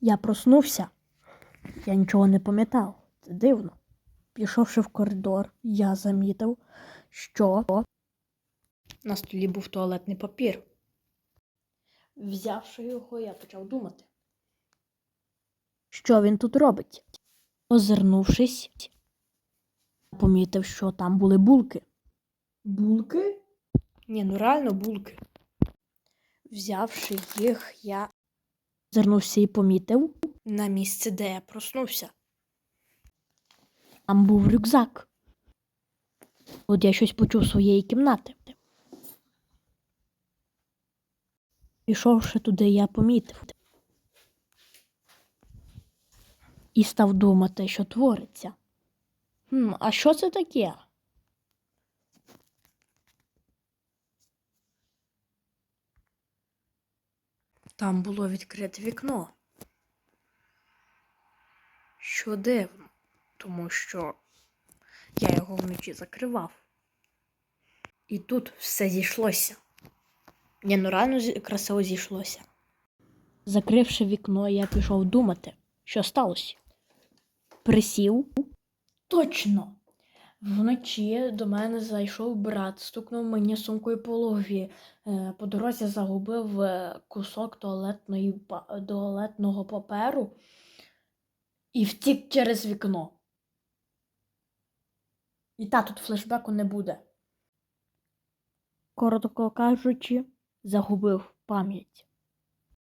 Я проснувся. Я нічого не пам'ятав. Це дивно. Пішовши в коридор, я замітив, що на столі був туалетний папір. Взявши його, я почав думати. Що він тут робить? Озирнувшись, помітив, що там були булки. Булки? Ні, ну реально булки. Взявши їх, я озирнувся і помітив на місце, де я проснувся. Там був рюкзак. От я щось почув своєї кімнати. Пішовши туди, я помітив. І став думати, що твориться. Хм, а що це таке? Там було відкрите вікно. Що дивно, тому що я його вночі закривав. І тут все зійшлося. Ні, ну зі- красиво зійшлося. Закривши вікно, я пішов думати, що сталося. Присів. Точно. Вночі до мене зайшов брат, стукнув мені сумкою по голові. Е, По дорозі загубив е, кусок туалетної, туалетного паперу і втік через вікно. І та тут флешбеку не буде. Коротко кажучи, загубив пам'ять.